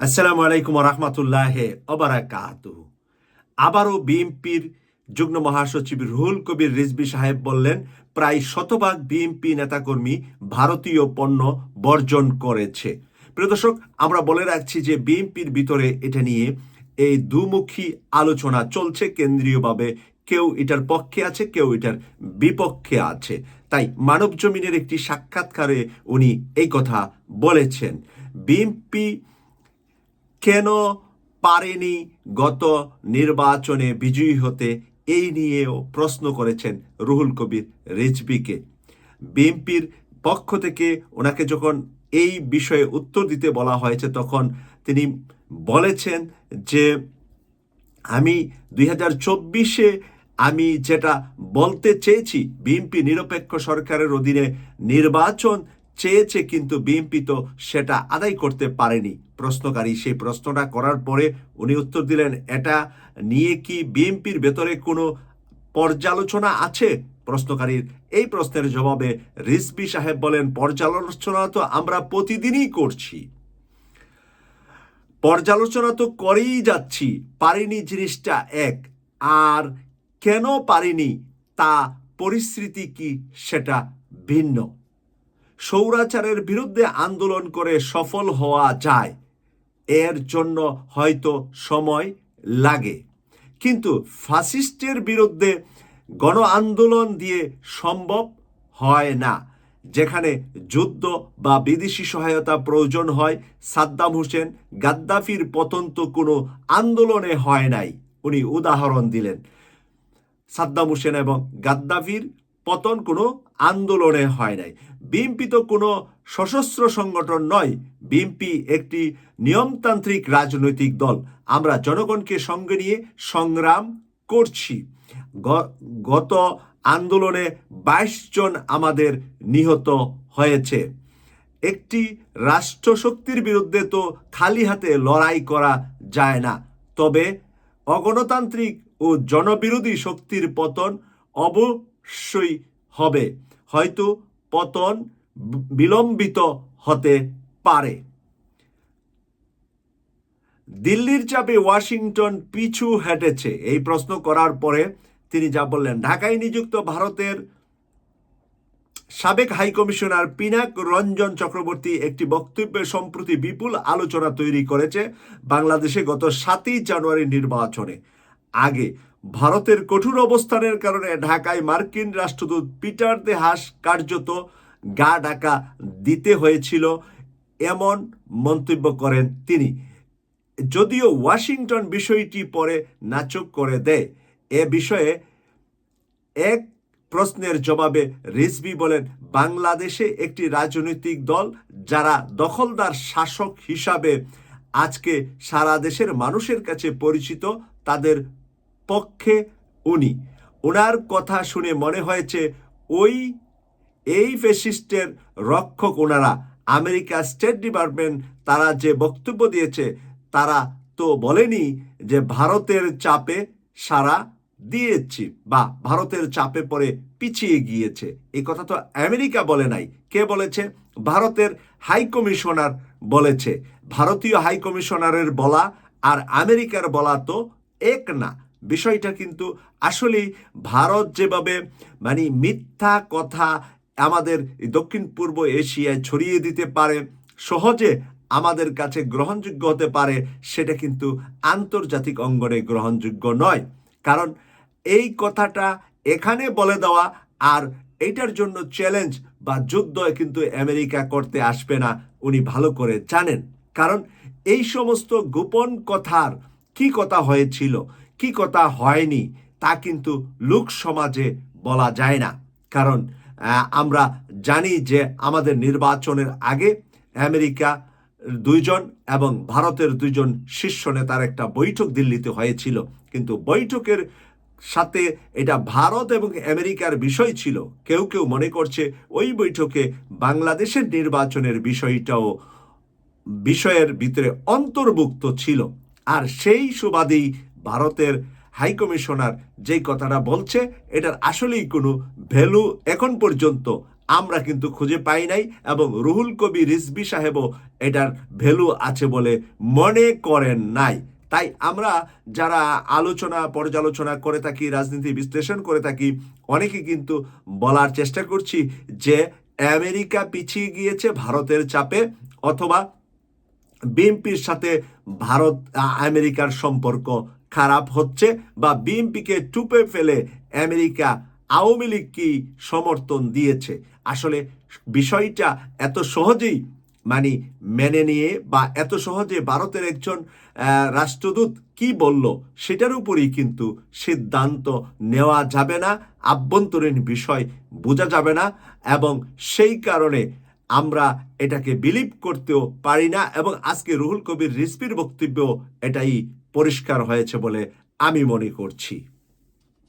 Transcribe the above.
আসসালামু আলাইকুম রহমতুল্লাহ অবরাকাত আবারও বিএনপির যুগ্ম মহাসচিব রুহুল কবির রিজবি সাহেব বললেন, প্রায় শতভাগ বিএনপি নেতাকর্মী ভারতীয় পণ্য বর্জন করেছে। প্রিয় দর্শক, আমরা বলে রাখছি যে বিএনপির ভিতরে এটা নিয়ে এই দুমুখী আলোচনা চলছে কেন্দ্রীয়ভাবে। কেউ এটার পক্ষে আছে, কেউ এটার বিপক্ষে আছে। তাই মানব জমিনের একটি সাক্ষাৎকারে উনি এই কথা বলেছেন। বিএনপি কেন পারেনি গত নির্বাচনে বিজয়ী হতে? এই নিয়েও প্রশ্ন করেছেন রুহুল কবির রিজবিকে বিএনপির পক্ষ থেকে ওনাকে যখন এই বিষয়ে উত্তর দিতে বলা হয়েছে, তখন তিনি বলেছেন যে, আমি দুই হাজার চব্বিশে আমি যেটা বলতে চেয়েছি, বিএনপি নিরপেক্ষ সরকারের অধীনে নির্বাচন চেয়েছে কিন্তু বিএনপি তো সেটা আদায় করতে পারেনি। প্রশ্নকারী সেই প্রশ্নটা করার পরে উনি উত্তর দিলেন, এটা নিয়ে কি বিএনপির ভেতরে কোনো পর্যালোচনা আছে? প্রশ্নকারীর এই প্রশ্নের জবাবে রিজবি সাহেব বলেন, পর্যালোচনা তো আমরা প্রতিদিনই করছি। পর্যালোচনা তো করেই যাচ্ছি, পারিনি জিনিসটা এক। আর কেন পারিনি তা পরিস্থিতি কি সেটা ভিন্ন। সৌরাচারের বিরুদ্ধে আন্দোলন করে সফল হওয়া যায়। এর জন্য হয়তো সময় লাগে। কিন্তু ফাসিস্টের বিরুদ্ধে গণ আন্দোলন দিয়ে সম্ভব হয় না, যেখানে যুদ্ধ বা বিদেশি সহায়তা প্রয়োজন হয়। সাদ্দাম হোসেন গাদ্দাফির পতন তো কোনো আন্দোলনে হয় নাই, উনি উদাহরণ দিলেন। সাদ্দাম হোসেন এবং গাদ্দাফির পতন কোনো আন্দোলনে হয় নাই। বিএনপি তো কোনো সশস্ত্র সংগঠন নয়। বিএনপি একটি নিয়মতান্ত্রিক রাজনৈতিক দল। আমরা জনগণকে সঙ্গে নিয়ে সংগ্রাম করছি। গত আন্দোলনে বাইশ জন আমাদের নিহত হয়েছে। একটি রাষ্ট্রশক্তির বিরুদ্ধে তো খালি হাতে লড়াই করা যায় না। তবে অগণতান্ত্রিক ও জনবিরোধী শক্তির পতন অবশ্যই হবে। হয়তো পতন বিলম্বিত হতে পারে। দিল্লির চাপে ওয়াশিংটন পিছু হেঁটেছে। এই প্রশ্ন করার পরে তিনি যা বললেন, ঢাকায় নিযুক্ত ভারতের সাবেক হাইকমিশনার পিনাক রঞ্জন চক্রবর্তী একটি বক্তব্যে সম্প্রতি বিপুল আলোচনা তৈরি করেছে বাংলাদেশে গত সাতই জানুয়ারি নির্বাচনে। আগে ভারতের কঠোর অবস্থানের কারণে ঢাকায় মার্কিন রাষ্ট্রদূত পিটার দে হাস কার্যত গা ডাকা দিতে হয়েছিল এমন মন্তব্য করেন তিনি। যদিও ওয়াশিংটন বিষয়টি পরে নাচক করে দেয়, এ বিষয়ে এক প্রশ্নের জবাবে রিজবি বলেন, বাংলাদেশে একটি রাজনৈতিক দল যারা দখলদার শাসক হিসাবে আজকে সারা দেশের মানুষের কাছে পরিচিত, তাদের পক্ষে উনি। ওনার কথা শুনে মনে হয়েছে, ওই, এই ফেসিস্টের রক্ষক ওনারা আমেরিকা স্টেট ডিপার্টমেন্ট, তারা যে বক্তব্য দিয়েছে, তারা তো বলেনি যে ভারতের চাপে সারা দিয়েছি বা ভারতের চাপে পড়ে পিছিয়ে গিয়েছে। এই কথা তো আমেরিকা বলে নাই। কে বলেছে? ভারতের হাই কমিশনার বলেছে। ভারতীয় হাই কমিশনারের বলা আর আমেরিকার বলা তো এক না। বিষয়টা কিন্তু আসলেই ভারত যেভাবে মানে মিথ্যা কথা আমাদের দক্ষিণ পূর্ব এশিয়ায় ছড়িয়ে দিতে পারে, সহজে আমাদের কাছে গ্রহণযোগ্য হতে পারে, সেটা কিন্তু আন্তর্জাতিক অঙ্গনে গ্রহণযোগ্য নয়। কারণ এই কথাটা এখানে বলে দেওয়া আর এইটার জন্য চ্যালেঞ্জ বা যুদ্ধ কিন্তু আমেরিকা করতে আসবে না, উনি ভালো করে জানেন। কারণ এই সমস্ত গোপন কথার কি কথা হয়েছিল? কি কথা হয়নি, তা কিন্তু লোক সমাজে বলা যায় না। কারণ আমরা জানি যে আমাদের নির্বাচনের আগে আমেরিকা দুইজন এবং ভারতের দুইজন শীর্ষ নেতার একটা বৈঠক দিল্লিতে হয়েছিল। কিন্তু বৈঠকের সাথে এটা ভারত এবং আমেরিকার বিষয় ছিল। কেউ কেউ মনে করছে ওই বৈঠকে বাংলাদেশের নির্বাচনের বিষয়টাও বিষয়ের ভিতরে অন্তর্ভুক্ত ছিল। আর সেই সুবাদেই ভারতের হাইকমিশনার যেই কথাটা বলছে, এটার আসলেই কোনো ভ্যালু এখন পর্যন্ত আমরা কিন্তু খুঁজে পাই নাই এবং রুহুল কবি রিজবি সাহেবও এটার ভ্যালু আছে বলে মনে করেন নাই। তাই আমরা যারা আলোচনা, পর্যালোচনা করে থাকি, রাজনীতি বিশ্লেষণ করে থাকি, অনেকে কিন্তু বলার চেষ্টা করছি যে আমেরিকা পিছিয়ে গিয়েছে ভারতের চাপে অথবা বিএনপির সাথে ভারত আমেরিকার সম্পর্ক খারাপ হচ্ছে বা বিএনপিকে টুপে ফেলে আমেরিকা আওয়ামী লীগ কি সমর্থন দিয়েছে? আসলে বিষয়টা এত সহজেই মানে মেনে নিয়ে বা এত সহজে ভারতের একজন রাষ্ট্রদূত কি বলল সেটার উপরেই কিন্তু সিদ্ধান্ত নেওয়া যাবে না, আভ্যন্তরীণ বিষয় বোঝা যাবে না এবং সেই কারণে আমরা এটাকে বিলিভ করতেও পারি না এবং আজকে রুহুল কবির রিজভির বক্তব্য এটাই পরিষ্কার হয়েছে বলে আমি মনে করছি।